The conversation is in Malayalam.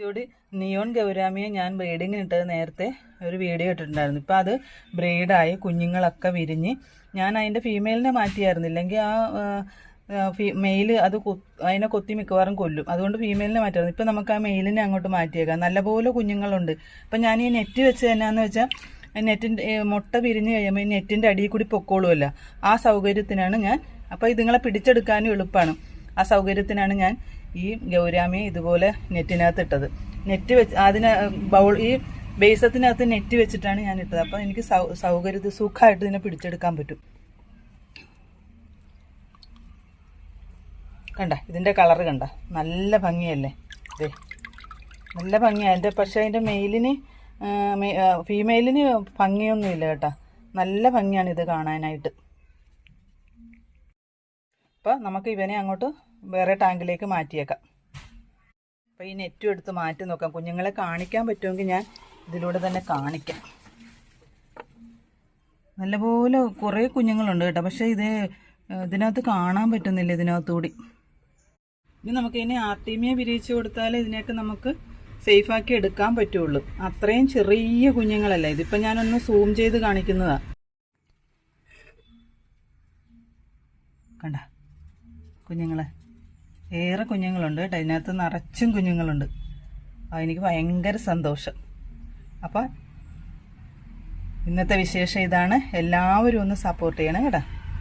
ഇതോട് നിയോൺ ഗൗരാമിയെ ഞാൻ ബ്രീഡിങ്ങിന് ഇട്ടത് നേരത്തെ ഒരു വീഡിയോ ഇട്ടിട്ടുണ്ടായിരുന്നു. ഇപ്പം അത് ബ്രീഡായി കുഞ്ഞുങ്ങളൊക്കെ വിരിഞ്ഞ്. ഞാൻ അതിന്റെ ഫീമെയിലിനെ മാറ്റിയായിരുന്നു. ഇല്ലെങ്കിൽ ആ മെയിൽ അത് അതിനെ കൊത്തി മിക്കവാറും കൊല്ലും. അതുകൊണ്ട് ഫീമെയിലിനെ മാറ്റായിരുന്നു ഇപ്പം നമുക്ക് ആ മെയിലിനെ അങ്ങോട്ട് മാറ്റിയേക്കാം. നല്ലപോലെ കുഞ്ഞുങ്ങളുണ്ട്. ഇപ്പം ഞാൻ ഈ നെറ്റ് വെച്ച് തന്നെയാന്ന് വെച്ചാൽ നെറ്റിന്റെ മുട്ട പിരിഞ്ഞ് കഴിയുമ്പോൾ ഈ നെറ്റിന്റെ അടിയിൽ കൂടി പൊക്കോളുമല്ല ആ സൗകര്യത്തിനാണ് ഞാൻ അപ്പോൾ ഇതുങ്ങളെ പിടിച്ചെടുക്കാനും എളുപ്പമാണ് ആ സൗകര്യത്തിനാണ് ഞാൻ ഈ ഗൗരാമിയെ ഇതുപോലെ നെറ്റിനകത്ത് ഇട്ടത് നെറ്റ് വെച്ച് അതിന് ബൗൾ ഈ ബേസത്തിനകത്ത് നെറ്റ് വെച്ചിട്ടാണ് ഞാൻ ഇട്ടത്. അപ്പം എനിക്ക് സൗ സൗകര്യത്തിൽ സുഖമായിട്ട് ഇതിനെ പിടിച്ചെടുക്കാൻ പറ്റും. കണ്ട ഇതിന്റെ കളർ കണ്ട. നല്ല ഭംഗിയല്ലേ? ദേ. നല്ല ഭംഗിയാണ് അതിന്റെ പക്ഷേ അതിന്റെ മെയിലിന് ഫീമെയിലിന് ഭംഗിയൊന്നുമില്ല കേട്ടോ. നല്ല ഭംഗിയാണ് ഇത് കാണാനായിട്ട്. അപ്പോൾ നമുക്ക് ഇവനെ അങ്ങോട്ട് വേറെ ടാങ്കിലേക്ക് മാറ്റിയേക്കാം. അപ്പോൾ ഈ നെറ്റും എടുത്ത് മാറ്റി നോക്കാം. കുഞ്ഞുങ്ങളെ കാണിക്കാൻ പറ്റുമെങ്കിൽ ഞാൻ ഇതിലൂടെ തന്നെ കാണിക്കാം. നല്ലപോലെ കുറേ കുഞ്ഞുങ്ങളുണ്ട് കേട്ടോ. പക്ഷേ ഇത് ഇതിനകത്ത് കാണാൻ പറ്റുന്നില്ല ഇതിനകത്തുകൂടി ഇനി നമുക്ക് ഇനി ആർട്ടീമിയ വിരിയിച്ചു കൊടുത്താൽ ഇതിനെയൊക്കെ നമുക്ക് സേഫാക്കി എടുക്കാൻ പറ്റുള്ളൂ. അത്രയും ചെറിയ കുഞ്ഞുങ്ങളല്ല. ഇതിപ്പോൾ ഞാനൊന്ന് സൂം ചെയ്ത് കാണിക്കുന്നതാണ് കണ്ട? കുഞ്ഞുങ്ങളെ. ഏറെ കുഞ്ഞുങ്ങളുണ്ട് കേട്ടോ. ഇതിനകത്ത് നിറച്ചും കുഞ്ഞുങ്ങളുണ്ട്. അപ്പോൾ എനിക്ക് ഭയങ്കര സന്തോഷം. അപ്പം ഇന്നത്തെ വിശേഷം ഇതാണ്. എല്ലാവരും ഒന്ന് സപ്പോർട്ട് ചെയ്യണം കേട്ടോ.